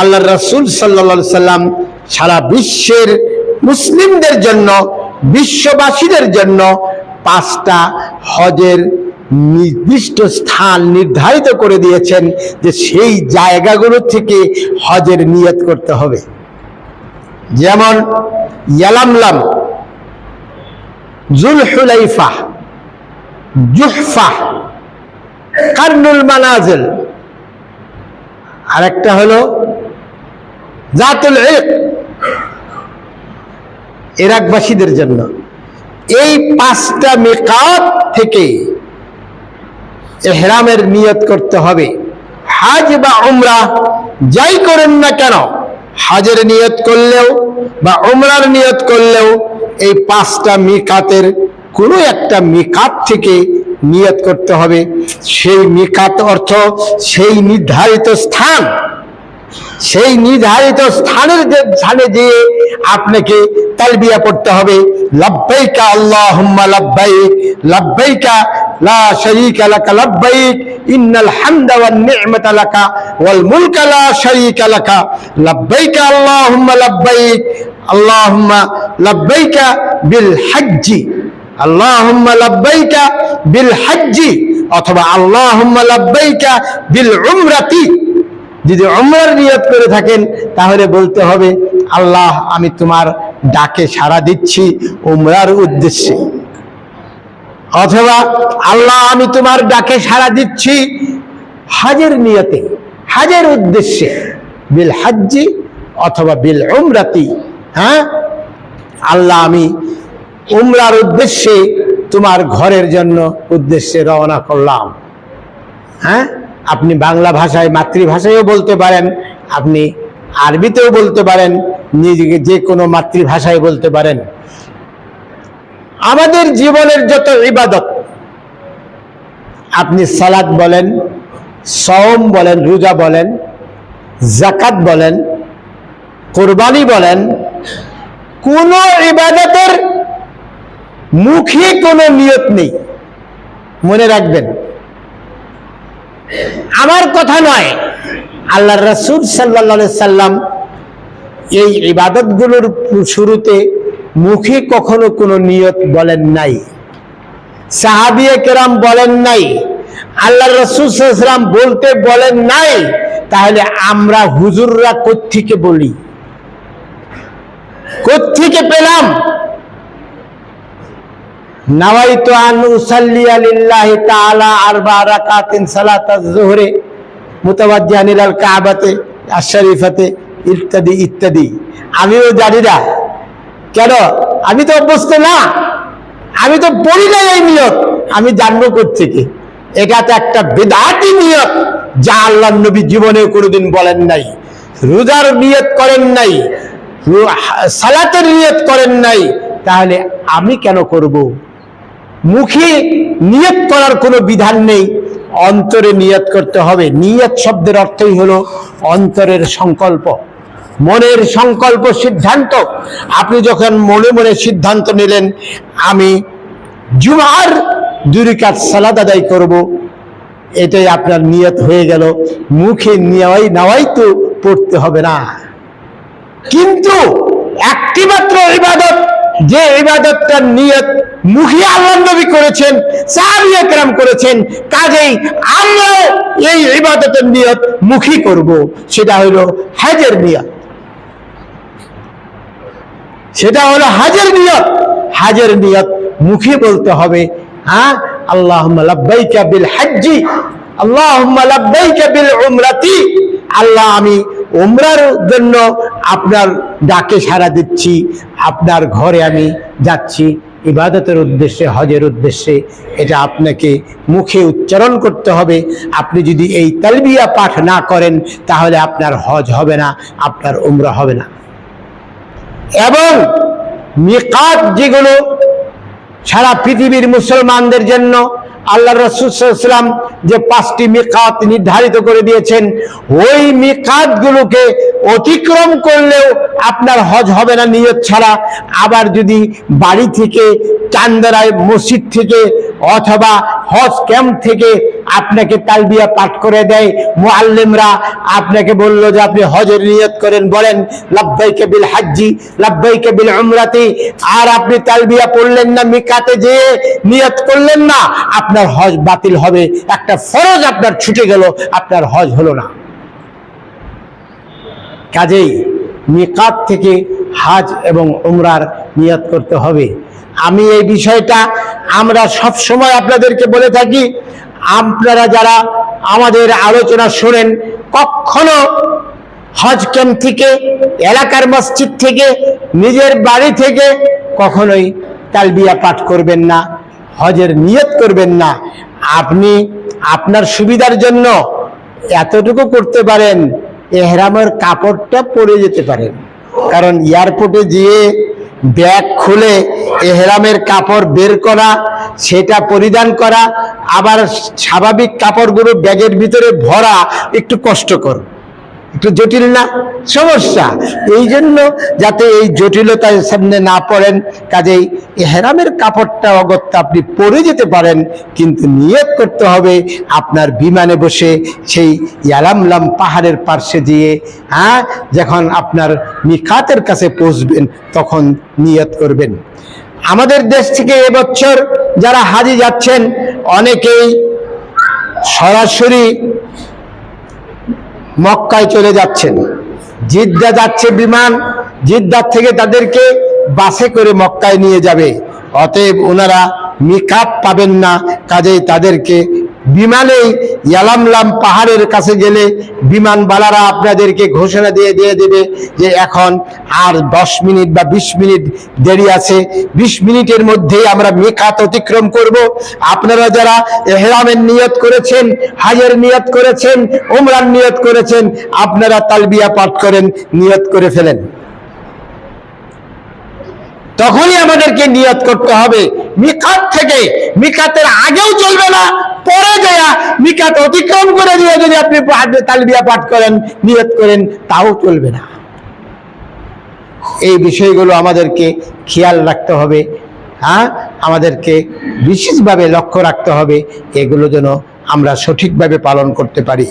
আল্লাহ রসুল সাল্লা সাল্লাম সারা বিশ্বের মুসলিমদের জন্য, বিশ্ববাসীদের জন্য পাঁচটা হজের নির্দিষ্ট স্থান নির্ধারিত করে দিয়েছেন যে সেই জায়গাগুলো থেকে হজের নিয়ত করতে হবে। যেমন ইয়ালামলাম, জুলহুলাইফা, জুহফা, কার্নুল মানাজেল। আরেকটা হলো জাতুল ইক ইরাকবাসীদের জন্য। এই পাঁচটা মেকাত থেকে এহরামের নিয়ত করতে হবে। হাজ বা উমরা যাই করেন না কেন, হাজের নিয়ত করলেও বা উমরার নিয়ত করলেও এই পাঁচটা মিকাতের কোনো একটা মিকাত থেকে নিয়ত করতে হবে। সেই মিকাত অর্থ সেই নির্ধারিত স্থান সেই নির্ধারিত স্থানের স্থানে যেয়ে আপনাকে তালবিয়া পড়তে হবে। লব্বাইকা আল্লাহুম্মা লব্বাইক, লব্বাইকা লা শারীকা লাকা লব্বাইক, ইন্নাল হামদা ওয়ান নি'মাতা লাকা ওয়াল মুলকা লা শারীকা লাকা। লব্বাইকা আল্লাহুম্মা লব্বাইক, আল্লাহুম্মা লব্বাইকা বিল হজ্জি। আল্লাহুম্মা লব্বাইকা বিল হজ্জি, অথবা আল্লাহুম্মা লব্বাইকা বিল উমরাতি। যদি অমর নিয়ত করে থাকেন, তাহলে বলতে হবে, আল্লাহ, আমি তোমার ডাকে সাড়া দিচ্ছি উমরার উদ্দেশ্যে। অথবা, আল্লাহ, আমি তোমার ডাকে সাড়া দিচ্ছি হাজের নিয়তে, হাজের উদ্দেশ্যে, বিল হাজ্জি অথবা বিল উমরাতি হ্যাঁ? আল্লাহ, আমি উমরার উদ্দেশ্যে তোমার ঘরের জন্য উদ্দেশ্যে রওনা করলাম হ্যাঁ? আপনি বাংলা ভাষায়, মাতৃভাষায়ও বলতে পারেন, আপনি আরবিতেও বলতে পারেন, নিজেকে যে কোনো মাতৃভাষায় বলতে পারেন। আমাদের জীবনের যত ইবাদত, আপনি সালাদ বলেন, সওম বলেন, রোজা বলেন জাকাত বলেন, কোরবানি বলেন, কোন ইবাদতের মুখে কোনো নিয়ত নেই। মনে রাখবেন আমার কথা নয়। আল্লাহ রসুল সাল্লা সাল্লাম এই ইবাদতগুলোর শুরুতে মুখে কখনো কোনো নিয়ত বলেন নাই। সাহাবিয়ে কেরাম বলেন নাই। আল্লাহ রসুল সাল্লাম বলতে বলেন নাই, তাহলে আমরা হুজুররা কোথেকে বলি? কোত্থেকে পেলাম? নাওয়াইতু আন উসাল্লি লিল্লাহি তাআলা আরবা রাকাতিন সালাতাজ যুহরে মুতাওয়াজ্জিহান ইলাল কাবাতে, আশ-শরীফাতে, ইত্যাদি ইত্যাদি। আমিও জানি না। কেন? আমি তো অভ্যস্ত না। আমি তো পড়ি না এই নিয়ত। আমি জানব কোত্থেকে? এটা তো একটা বেদাতি নিয়ত যা আল্লাহ নবী জীবনে কোনোদিন বলেন নাই। রোজার নিয়ত করেন নাই। সালাতের নিয়ত করেন নাই। তাহলে আমি কেন করব? মুখে নিয়ত করার কোনো বিধান নেই। অন্তরে নিয়ত করতে হবে। নিয়ত শব্দের অর্থই হলো অন্তরের সংকল্প। মনের সংকল্প সিদ্ধান্ত। আপনি যখন মনে মনে সিদ্ধান্ত নিলেন, আমি জুমার দুরিকাত সালাদ আদায় করব, এটাই আপনার নিয়ত হয়ে গেল। মুখে নেওয়াই নেওয়াই তো পড়তে হবে না। কিন্তু একটি মাত্র ইবাদত যে ইবাদতটার নিয়ত মুখে আল্লাহ নবী করেছেন, সাহাবী একরাম করেছেন, কাজেই আমরাও এই ইবাদতের নিয়ত মুখী করব। সেটা হলো হাজের নিয়ত। সেটা হলো হাজের নিয়ত। হাজের নিয়ত মুখে বলতে হবে হ্যাঁ? আল্লাহ লাব্বাইকা বিল হাজ্জি আল্লাহ লাব্বাইকা বিল উমরাতি। আল্লাহ আমি উমরার জন্য আপনার ডাকে সাড়া দিচ্ছি, আপনার ঘরে আমি যাচ্ছি। ইবাদতের উদ্দেশ্যে, হজের উদ্দেশ্যে এটা আপনাকে মুখে উচ্চারণ করতে হবে। আপনি যদি এই তালবিয়া পাঠ না করেন, তাহলে আপনার হজ হবে না, আপনার উমরা হবে না। এবং মিকাত যেগুলো সারা পৃথিবীর মুসলমানদের জন্য আল্লাহ রসুলাম যে পাঁচটি মিকাত নির্ধারিত করে দিয়েছেন, ওই মিকাত গুলোকে অতিক্রম করলেও আপনার হজ হবে না নিয়ত ছাড়া। আবার যদি বাড়ি থেকে, চান্দারায় মসজিদ থেকে অথবা হজ ক্যাম্প থেকে আপনাকে তালবিয়া পাঠ করে দেয়। মুআল্লিমরা আপনাকে বলল যে, আপনি হজের নিয়ত করেন। বলেন, লাব্বাইকে বিল হাজ্জি, লাব্বাইকে বিল উমরাতি। আর আপনি তালবিয়া পড়লেন না, মিকাতে যেয়ে নিয়ত করলেন না, আপনার হজ বাতিল হবে। একটা ফরজ আপনার ছুটে গেল, আপনার হজ হলো না। কাজেই মিকাত থেকে হাজ এবং উমরার নিয়ত করতে হবে। আমি এই বিষয়টা আমরা সব সময় আপনাদেরকে বলে থাকি। আপনারা যারা আমাদের আলোচনা শোনেন, কখনো হজ ক্যাম্প থেকে, এলাকার মসজিদ থেকে, নিজের বাড়ি থেকে কখনোই তালবিয়া পাঠ করবেন না, হজের নিয়ত করবেন না। আপনি আপনার সুবিধার জন্য এতটুকু করতে পারেন, এহরামের কাপড়টা পরে যেতে পারেন। কারণ এয়ারপোর্টে গিয়ে ব্যাগ খুলে এহরামের কাপড় বের করা, সেটা পরিধান করা, আবার স্বাভাবিক কাপড়গুলো ব্যাগের ভিতরে ভরা, একটু কষ্টকর। একটু জটিল না? সমস্যা। এই জন্য যাতে এই জটিলতার সামনে না পড়েন, কাজেই এহরামের কাপড়টা অগত্যা আপনি পরে যেতে পারেন, কিন্তু নিয়ত করতে হবে আপনার বিমানে বসে সেই ইয়ালামলাম পাহাড়ের পার্শ্বে দিয়ে হ্যাঁ যখন আপনার নিখাতের কাছে পৌঁছবেন, তখন নিয়ত করবেন। আমাদের দেশ থেকে এবছর যারা হাজি যাচ্ছেন, অনেকেই সরাসরি মক্কায় চলে যাচ্ছেন। জিদ্দা যাচ্ছে বিমান, জিদ্দার থেকে তাদেরকে বাসে করে মক্কায় নিয়ে যাবে। অতএব ওনারা মিকাপ পাবেন না, কাজেই তাদেরকে বিমানেই ইয়ালামলাম পাহাড়ের কাছে গেলে বিমানবালারা আপনাদেরকে ঘোষণা দিয়ে দিয়ে দেবে যে এখন আর দশ মিনিট বা বিশ মিনিট দেরি আছে। বিশ মিনিটের মধ্যেই আমরা মিকাত অতিক্রম করব। আপনারা যারা এহরামের নিয়ত করেছেন, হাজের নিয়ত করেছেন উমরান নিয়ত করেছেন, আপনারা তালবিয়া পাঠ করেন, নিয়ত করে ফেলেন। তখনই আমাদেরকে নিয়ত করতে হবে। মিকাত থেকে মিকাতের আগেও চলবে না, পরে দেয়া মিকাত অতিক্রম করে দিয়ে যদি আপনি তালবিয়া পাঠ করেন, নিয়ত করেন, তাও চলবে না। এই বিষয়গুলো আমাদেরকে খেয়াল রাখতে হবে। হ্যাঁ? আমাদেরকে বিশেষভাবে লক্ষ্য রাখতে হবে। এগুলো যেন আমরা সঠিকভাবে পালন করতে পারি।